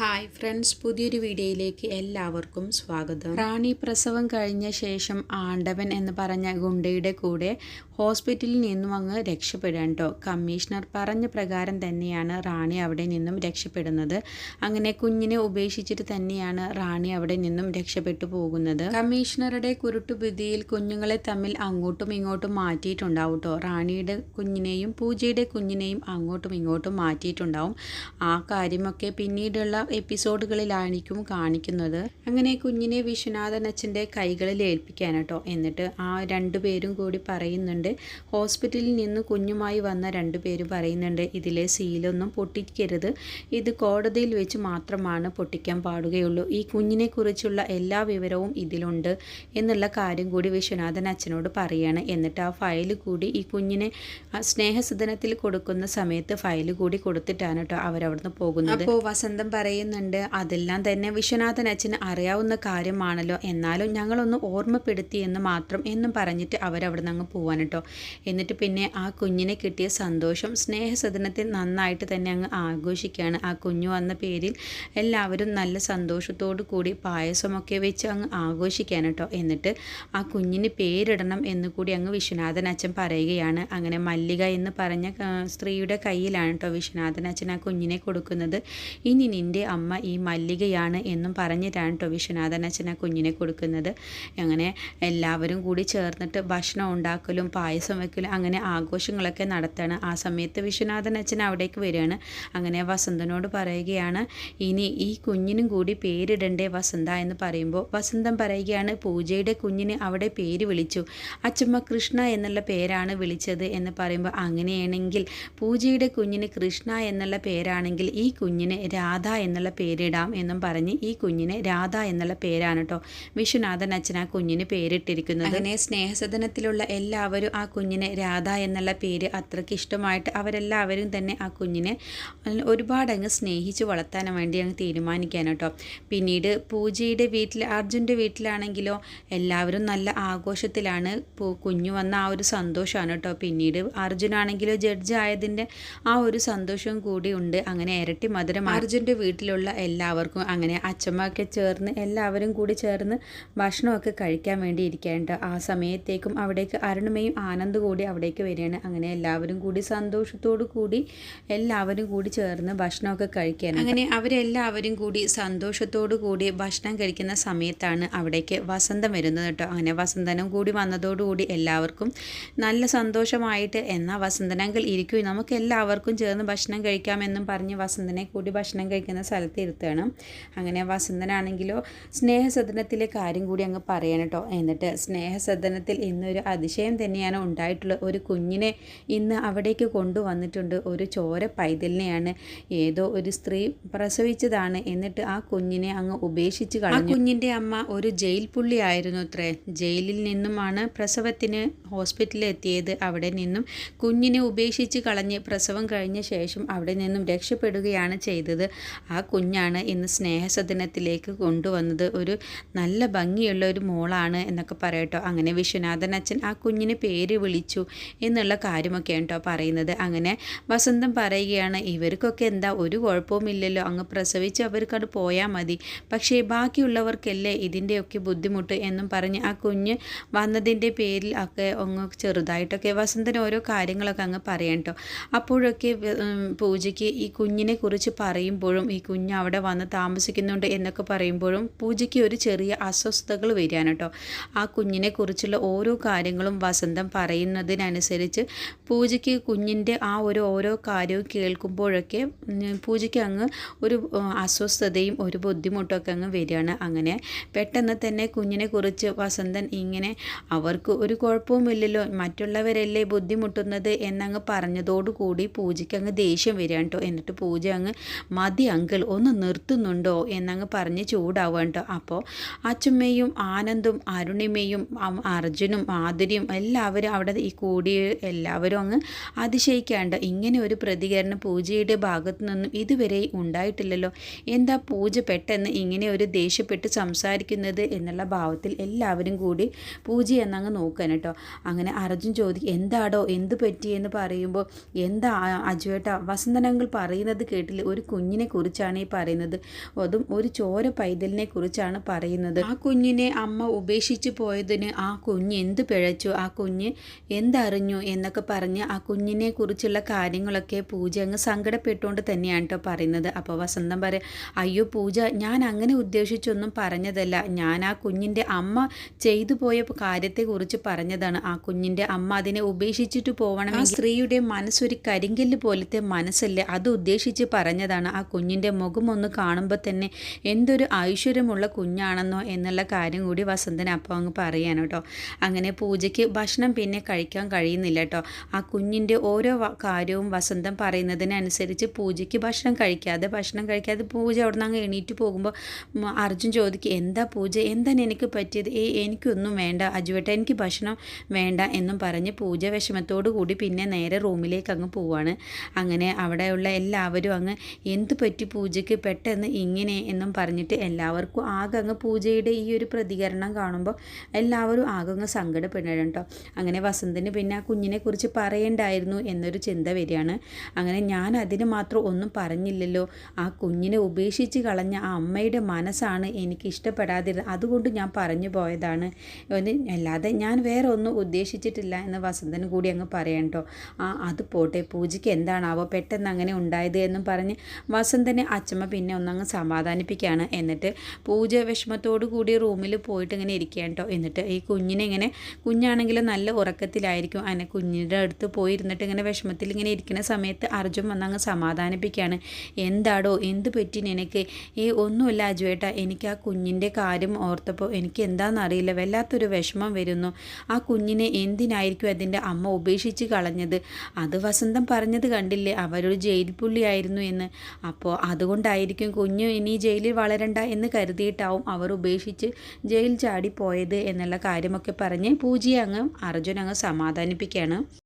Hi friends പുതിയൊരു വീഡിയോയിലേക്ക് എല്ലാവർക്കും സ്വാഗതം. റാണി പ്രസവം കഴിഞ്ഞ ശേഷം ആണ്ടവൻ എന്ന് പറഞ്ഞ ഗുണ്ടയുടെ കൂടെ ഹോസ്പിറ്റലിൽ നിന്നും അങ്ങ് രക്ഷപ്പെടാൻ കമ്മീഷണർ പറഞ്ഞ പ്രകാരം തന്നെയാണ് റാണി അവിടെ നിന്നും രക്ഷപ്പെടുന്നത്. അങ്ങനെ കുഞ്ഞിനെ ഉപേക്ഷിച്ചിട്ട് തന്നെയാണ് റാണി അവിടെ നിന്നും രക്ഷപ്പെട്ടു പോകുന്നത്. കമ്മീഷണറുടെ കുരുട്ടുബുദ്ധിയിൽ കുഞ്ഞുങ്ങളെ തമ്മിൽ അങ്ങോട്ടും ഇങ്ങോട്ടും മാറ്റിയിട്ടുണ്ടാവും കേട്ടോ റാണിയുടെ കുഞ്ഞിനെയും പൂജയുടെ കുഞ്ഞിനെയും അങ്ങോട്ടും ഇങ്ങോട്ടും മാറ്റിയിട്ടുണ്ടാവും. ആ കാര്യമൊക്കെ പിന്നീടുള്ള എപ്പിസോഡുകളിലായിരിക്കും കാണിക്കുന്നത്. അങ്ങനെ കുഞ്ഞിനെ വിശ്വനാഥൻ അച്ഛന്റെ കൈകളിൽ ഏൽപ്പിക്കാൻ കേട്ടോ. എന്നിട്ട് ആ രണ്ടു പേരും കൂടി പറയുന്നുണ്ട് ഹോസ്പിറ്റലിൽ നിന്ന് കുഞ്ഞുമായി വന്ന രണ്ടു രണ്ടുപേരും പറയുന്നുണ്ട് ഇതിലെ സീലൊന്നും പൊട്ടിക്കരുത്. ഇത് കോടതിയിൽ വെച്ച് മാത്രമാണ് പൊട്ടിക്കാൻ പാടുകയുള്ളൂ. ഈ കുഞ്ഞിനെക്കുറിച്ചുള്ള എല്ലാ വിവരവും ഇതിലുണ്ട് എന്നുള്ള കാര്യം കൂടി വിശ്വനാഥൻ അച്ഛനോട് പറയാണ്. എന്നിട്ട് ആ ഫയൽ കൂടി ഈ കുഞ്ഞിനെ സ്നേഹസദനത്തിൽ കൊടുക്കുന്ന സമയത്ത് ഫയൽ കൂടി കൊടുത്തിട്ടാണ് കേട്ടോ അവരവിടുന്ന് പോകുന്നത്. അപ്പോൾ വസന്തം പറയുന്നുണ്ട്. അതെല്ലാം തന്നെ വിശ്വനാഥൻ അച്ഛന് അറിയാവുന്ന കാര്യമാണല്ലോ. എന്നാലും ഞങ്ങളൊന്ന് ഓർമ്മപ്പെടുത്തി എന്ന് മാത്രം എന്നും പറഞ്ഞിട്ട് അവരവിടെ നിന്ന് അങ്ങ് പോവാൻ കേട്ടോ എന്നിട്ട് പിന്നെ ആ കുഞ്ഞിനെ കിട്ടിയ സന്തോഷം സ്നേഹസദനത്തിൽ നന്നായിട്ട് തന്നെ അങ്ങ് ആഘോഷിക്കുകയാണ് ആ കുഞ്ഞു വന്ന പേരിൽ എല്ലാവരും നല്ല സന്തോഷത്തോടു കൂടി പായസമൊക്കെ വെച്ച് അങ്ങ് ആഘോഷിക്കാൻ കേട്ടോ എന്നിട്ട് ആ കുഞ്ഞിന് പേരിടണം എന്ന് കൂടി അങ്ങ് വിശ്വനാഥൻ അച്ഛൻ പറയുകയാണ്. അങ്ങനെ മല്ലിക എന്ന് പറഞ്ഞ സ്ത്രീയുടെ കയ്യിലാണ് കേട്ടോ വിശ്വനാഥൻ അച്ഛൻ ആ കുഞ്ഞിനെ കൊടുക്കുന്നത്. ഇനി നിന്റെ അമ്മ ഈ മല്ലികയാണ് എന്നും പറഞ്ഞിട്ടാണ് കേട്ടോ വിശ്വനാഥൻ ആ കുഞ്ഞിനെ കൊടുക്കുന്നത്. അങ്ങനെ എല്ലാവരും കൂടി ചേർന്നിട്ട് ഭക്ഷണം ഉണ്ടാക്കലും പായസം വെക്കലും അങ്ങനെ ആഘോഷങ്ങളൊക്കെ നടത്താണ്. ആ സമയത്ത് വിശ്വനാഥൻ അച്ഛൻ അവിടേക്ക് വരികയാണ്. അങ്ങനെ വസന്തനോട് പറയുകയാണ് ഇനി ഈ കുഞ്ഞിനും കൂടി പേരിടണ്ടേ വസന്ത എന്ന് പറയുമ്പോൾ? വസന്തം പറയുകയാണ് പൂജയുടെ കുഞ്ഞിന് അവിടെ പേര് വിളിച്ചു. അച്ചമ്മ കൃഷ്ണ എന്നുള്ള പേരാണ് വിളിച്ചത് എന്ന് പറയുമ്പോൾ അങ്ങനെയാണെങ്കിൽ പൂജയുടെ കുഞ്ഞിന് കൃഷ്ണ എന്നുള്ള പേരാണെങ്കിൽ ഈ കുഞ്ഞിന് രാധ എന്നുള്ള പേരിടാം എന്നും പറഞ്ഞ് ഈ കുഞ്ഞിനെ രാധ എന്നുള്ള പേരാണ് കേട്ടോ വിശ്വനാഥൻ അച്ഛൻ ആ കുഞ്ഞിന് പേരിട്ടിരിക്കുന്നത്. അങ്ങനെ സ്നേഹസദനത്തിലുള്ള എല്ലാവരും ആ കുഞ്ഞിനെ രാധ എന്നുള്ള പേര് അത്രയ്ക്ക് ഇഷ്ടമായിട്ട് അവരെല്ലാവരും തന്നെ ആ കുഞ്ഞിനെ ഒരുപാട് അങ്ങ് സ്നേഹിച്ച് വളർത്താൻ വേണ്ടി അങ്ങ് തീരുമാനിക്കാൻ കേട്ടോ പിന്നീട് പൂജയുടെ വീട്ടിൽ അർജുന്റെ വീട്ടിലാണെങ്കിലോ എല്ലാവരും നല്ല ആഘോഷത്തിലാണ് കുഞ്ഞു വന്ന ആ ഒരു സന്തോഷമാണ് കേട്ടോ പിന്നീട് അർജുനാണെങ്കിലോ ജഡ്ജ് ആയതിന്റെ ആ ഒരു സന്തോഷവും കൂടി ഉണ്ട്. അങ്ങനെ ഇരട്ടി മധുരം അർജുന്റെ വീട്ടിലുള്ള എല്ലാവർക്കും അങ്ങനെ അച്ഛമ്മയൊക്കെ ചേർന്ന് എല്ലാവരും കൂടി ചേർന്ന് ഭക്ഷണമൊക്കെ കഴിക്കാൻ വേണ്ടി ഇരിക്കാനുണ്ട് ആ സമയത്തേക്കും അവിടേക്ക് അരുണിമയും ആനന്ദ് കൂടി അവിടേക്ക് വരികയാണ്. അങ്ങനെ എല്ലാവരും കൂടി സന്തോഷത്തോടു കൂടി എല്ലാവരും കൂടി ചേർന്ന് ഭക്ഷണമൊക്കെ കഴിക്കാൻ അങ്ങനെ അവരെല്ലാവരും കൂടി സന്തോഷത്തോടു കൂടി ഭക്ഷണം കഴിക്കുന്ന സമയത്താണ് അവിടേക്ക് വസന്തം വരുന്നത് കേട്ടോ. അങ്ങനെ വസന്തനം കൂടി വന്നതോടുകൂടി എല്ലാവർക്കും നല്ല സന്തോഷമായിട്ട് എന്നാൽ വസന്തനങ്ങൾ ഇരിക്കും. നമുക്ക് എല്ലാവർക്കും ചേർന്ന് ഭക്ഷണം കഴിക്കാമെന്നും പറഞ്ഞ് വസന്തനെ കൂടി ഭക്ഷണം കഴിക്കുന്ന സ്ഥലത്ത് ഇരുത്തണം. അങ്ങനെ വസന്തനാണെങ്കിലോ സ്നേഹസദനത്തിലെ കാര്യം കൂടി അങ്ങ് പറയണം കേട്ടോ എന്നിട്ട് സ്നേഹസദനത്തിൽ ഇന്നൊരു അതിശയം തന്നെയാണ് ഉണ്ടായിട്ടുള്ളത്. ഒരു കുഞ്ഞിനെ ഇന്ന് അവിടേക്ക് കൊണ്ടുവന്നിട്ടുണ്ട്. ഒരു ചോര പൈതലിനെയാണ്. ഏതോ ഒരു സ്ത്രീ പ്രസവിച്ചതാണ്. എന്നിട്ട് ആ കുഞ്ഞിനെ അങ്ങ് ഉപേക്ഷിച്ച് കളഞ്ഞു. കുഞ്ഞിന്റെ അമ്മ ഒരു ജയിൽ പുള്ളിയായിരുന്നു അത്രേ. ജയിലിൽ നിന്നുമാണ് പ്രസവത്തിന് ഹോസ്പിറ്റലിൽ എത്തിയത്. അവിടെ നിന്നും കുഞ്ഞിനെ ഉപേക്ഷിച്ച് കളഞ്ഞ് പ്രസവം കഴിഞ്ഞ ശേഷം അവിടെ നിന്നും രക്ഷപ്പെടുകയാണ് ചെയ്തത്. ആ കുഞ്ഞാണ് ഇന്ന് സ്നേഹസദനത്തിലേക്ക് കൊണ്ടുവന്നത്. ഒരു നല്ല ഭംഗിയുള്ള ഒരു മോളാണ് എന്നൊക്കെ പറയട്ടോ അങ്ങനെ വിശ്വനാഥൻ അച്ഛൻ ആ കുഞ്ഞിന് പേര് വിളിച്ചു എന്നുള്ള കാര്യമൊക്കെ കേട്ടോ പറയുന്നത്. അങ്ങനെ വസന്തം പറയുകയാണ് ഇവർക്കൊക്കെ എന്താ ഒരു കുഴപ്പവുമില്ലല്ലോ അങ്ങ് പ്രസവിച്ച് അവർക്കത് പോയാൽ മതി. പക്ഷേ ബാക്കിയുള്ളവർക്കല്ലേ ഇതിന്റെയൊക്കെ ബുദ്ധിമുട്ട്? എന്നും പറഞ്ഞ് ആ കുഞ്ഞ് വന്നതിന്റെ പേരിൽ ഒക്കെ അങ്ങ് ചെറുതായിട്ടൊക്കെ വസന്തൻ ഓരോ കാര്യങ്ങളൊക്കെ അങ്ങ് പറയാം കേട്ടോ. അപ്പോഴൊക്കെ പൂജയ്ക്ക് ഈ കുഞ്ഞിനെ കുറിച്ച് പറയുമ്പോഴും ഈ കുഞ്ഞ് അവിടെ വന്ന് താമസിക്കുന്നുണ്ട് എന്നൊക്കെ പറയുമ്പോഴും പൂജയ്ക്ക് ഒരു ചെറിയ അസ്വസ്ഥതകൾ വരികയാണ് കേട്ടോ. ആ കുഞ്ഞിനെ കുറിച്ചുള്ള ഓരോ കാര്യങ്ങളും വസന്തം പറയുന്നതിനനുസരിച്ച് പൂജയ്ക്ക് കുഞ്ഞിന്റെ ആ ഒരു ഓരോ കാര്യവും കേൾക്കുമ്പോഴൊക്കെ പൂജയ്ക്ക് അങ്ങ് ഒരു അസ്വസ്ഥതയും ഒരു ബുദ്ധിമുട്ടൊക്കെ അങ്ങ് വരികയാണ് അങ്ങനെ. പെട്ടെന്ന് തന്നെ കുഞ്ഞിനെ കുറിച്ച് വസന്തൻ ഇങ്ങനെ അവർക്ക് ഒരു കുഴപ്പവുമില്ലല്ലോ മറ്റുള്ളവരല്ലേ ബുദ്ധിമുട്ടുന്നത്? എന്നങ്ങ് പറഞ്ഞതോടുകൂടി പൂജയ്ക്ക് അങ്ങ് ദേഷ്യം വരികയാണ് കേട്ടോ. എന്നിട്ട് പൂജ അങ്ങ് മതി അങ്കിൾ ഒന്ന് നിർത്തുന്നുണ്ടോ എന്നങ്ങ് പറഞ്ഞ് ചൂടാവുക കേട്ടോ. അപ്പോൾ അച്ചുമ്മയും ആനന്ദും അരുണിമയും അർജുനും ആതിരിയും എല്ലാവരും അവിടെ ഈ കൂടി എല്ലാവരും അങ്ങ് അതിശയിക്കാണ്ട് ഇങ്ങനെ ഒരു പ്രതികരണം പൂജയുടെ ഭാഗത്തു നിന്നും ഇതുവരെ ഉണ്ടായിട്ടില്ലല്ലോ. എന്താ പൂജ പെട്ടെന്ന് ഇങ്ങനെ ഒരു ദേഷ്യപ്പെട്ട് സംസാരിക്കുന്നത് എന്നുള്ള ഭാവത്തിൽ എല്ലാവരും കൂടി പൂജ എന്നങ്ങ് നോക്കാൻ കേട്ടോ. അങ്ങനെ അർജുൻ ചോദിക്കും എന്താടോ എന്ത് പറ്റിയെന്ന് പറയുമ്പോൾ എന്താ അജുവേട്ട വസന്തനങ്ങൾ പറയുന്നത് കേട്ടില്ല? ഒരു കുഞ്ഞിനെ കുറിച്ചാണ് കുറിച്ചാണ് ഈ പറയുന്നത്. അതും ഒരു ചോര പൈതലിനെ കുറിച്ചാണ് പറയുന്നത്. ആ കുഞ്ഞിനെ അമ്മ ഉപേക്ഷിച്ച് പോയതിന് ആ കുഞ്ഞ് എന്ത് പിഴച്ചു? ആ കുഞ്ഞ് എന്തറിഞ്ഞു? എന്നൊക്കെ പറഞ്ഞ് ആ കുഞ്ഞിനെ കുറിച്ചുള്ള കാര്യങ്ങളൊക്കെ പൂജ അങ്ങ് സങ്കടപ്പെട്ടുകൊണ്ട് തന്നെയാണ് കേട്ടോ പറയുന്നത്. അപ്പോൾ വസന്തം പറയാം അയ്യോ പൂജ ഞാൻ അങ്ങനെ ഉദ്ദേശിച്ചൊന്നും പറഞ്ഞതല്ല. ഞാൻ ആ കുഞ്ഞിന്റെ അമ്മ ചെയ്തു പോയ കാര്യത്തെക്കുറിച്ച് പറഞ്ഞതാണ്. ആ കുഞ്ഞിന്റെ അമ്മ അതിനെ ഉപേക്ഷിച്ചിട്ട് പോകണം ആ സ്ത്രീയുടെ മനസ്സൊരു കരിങ്കല്ല് പോലത്തെ മനസ്സല്ലേ? അത് ഉദ്ദേശിച്ച് പറഞ്ഞതാണ്. ആ കുഞ്ഞിന്റെ മുഖം ഒന്ന് കാണുമ്പോൾ തന്നെ എന്തൊരു ഐശ്വര്യമുള്ള കുഞ്ഞാണെന്നോ എന്നുള്ള കാര്യം കൂടി വസന്തൻ അപ്പോൾ അങ്ങ് പറയാൻ കേട്ടോ. അങ്ങനെ പൂജയ്ക്ക് ഭക്ഷണം പിന്നെ കഴിക്കാൻ കഴിയുന്നില്ല കേട്ടോ. ആ കുഞ്ഞിന്റെ ഓരോ കാര്യവും വസന്തം പറയുന്നതിനനുസരിച്ച് പൂജയ്ക്ക് ഭക്ഷണം കഴിക്കാതെ ഭക്ഷണം കഴിക്കാതെ പൂജ അവിടെ നിന്ന് അങ്ങ് എണീറ്റ് പോകുമ്പോൾ അർജുൻ ചോദിക്കും എന്താ പൂജ? എന്താണ് എനിക്ക് പറ്റിയത്? ഏ എനിക്കൊന്നും വേണ്ട. അജുവേട്ട എനിക്ക് ഭക്ഷണം വേണ്ട എന്നും പറഞ്ഞ് പൂജ വിഷമത്തോടു കൂടി പിന്നെ നേരെ റൂമിലേക്ക് അങ്ങ് പോവാണ്. അങ്ങനെ അവിടെയുള്ള എല്ലാവരും അങ്ങ് എന്ത് പറ്റി പൂജയ്ക്ക് പെട്ടെന്ന് ഇങ്ങനെ എന്നും പറഞ്ഞിട്ട് എല്ലാവർക്കും ആകെ അങ്ങ് പൂജയുടെ ഈ ഒരു പ്രതികരണം കാണുമ്പോൾ എല്ലാവരും ആകെ അങ്ങ് സങ്കടപ്പെടുന്നുണ്ട് കേട്ടോ. അങ്ങനെ വസന്തിന് പിന്നെ ആ കുഞ്ഞിനെ കുറിച്ച് പറയേണ്ടായിരുന്നു എന്നൊരു ചിന്ത വരികയാണ്. അങ്ങനെ ഞാൻ അതിന് മാത്രം ഒന്നും പറഞ്ഞില്ലല്ലോ. ആ കുഞ്ഞിനെ ഉപേക്ഷിച്ച് കളഞ്ഞ ആ അമ്മയുടെ മനസ്സാണ് എനിക്ക് ഇഷ്ടപ്പെടാതിരുന്നത്. അതുകൊണ്ട് ഞാൻ പറഞ്ഞു പോയതാണ്. അല്ലാതെ ഞാൻ വേറെ ഒന്നും ഉദ്ദേശിച്ചിട്ടില്ല എന്ന് വസന്തൻ കൂടി അങ്ങ് പറയാം കേട്ടോ. ആ അത് പോട്ടെ. പൂജയ്ക്ക് എന്താണാവോ പെട്ടെന്ന് അങ്ങനെ ഉണ്ടായത് എന്നും പറഞ്ഞ് വസന്തനെ അച്ചമ്മ പിന്നെ ഒന്നങ്ങ് സമാധാനിപ്പിക്കുകയാണ് എന്നിട്ട് പൂജ വിഷമത്തോടു കൂടി റൂമിൽ പോയിട്ട് ഇങ്ങനെ ഇരിക്കുകയാണ് കേട്ടോ എന്നിട്ട് ഈ കുഞ്ഞിനെ ഇങ്ങനെ കുഞ്ഞാണെങ്കിൽ നല്ല ഉറക്കത്തിലായിരിക്കും. അങ്ങനെ കുഞ്ഞിന്റെ അടുത്ത് പോയി പോയിരുന്നിട്ട് ഇങ്ങനെ വിഷമത്തിൽ ഇങ്ങനെ ഇരിക്കുന്ന സമയത്ത് അർജുൻ വന്നങ്ങ് സമാധാനിപ്പിക്കുകയാണ് എന്താടോ എന്ത് പറ്റി നിനക്ക്? ഈ ഒന്നുമില്ല അജുവേട്ട. എനിക്ക് ആ കുഞ്ഞിന്റെ കാര്യം ഓർത്തപ്പോൾ എനിക്ക് എന്താണെന്നറിയില്ല വല്ലാത്തൊരു വിഷമം വരുന്നു. ആ കുഞ്ഞിനെ എന്തിനായിരിക്കും അതിന്റെ അമ്മ ഉപേക്ഷിച്ച് കളഞ്ഞത്? അത് വസന്തം പറഞ്ഞത് കണ്ടില്ലേ? അവരൊരു ജയിൽ പുള്ളിയായിരുന്നു എന്ന്. അപ്പോൾ അതുകൊണ്ടായിരിക്കും കുഞ്ഞു ഇനി ജയിലിൽ വളരണ്ട എന്ന് കരുതിയിട്ടാവും അവർ ഉപേക്ഷിച്ച് ജയിൽ ചാടി പോയത് എന്നുള്ള കാര്യമൊക്കെ പറഞ്ഞ് പൂജയെ അങ്ങ് അർജുൻ അങ്ങ് സമാധാനിപ്പിക്കുകയാണ്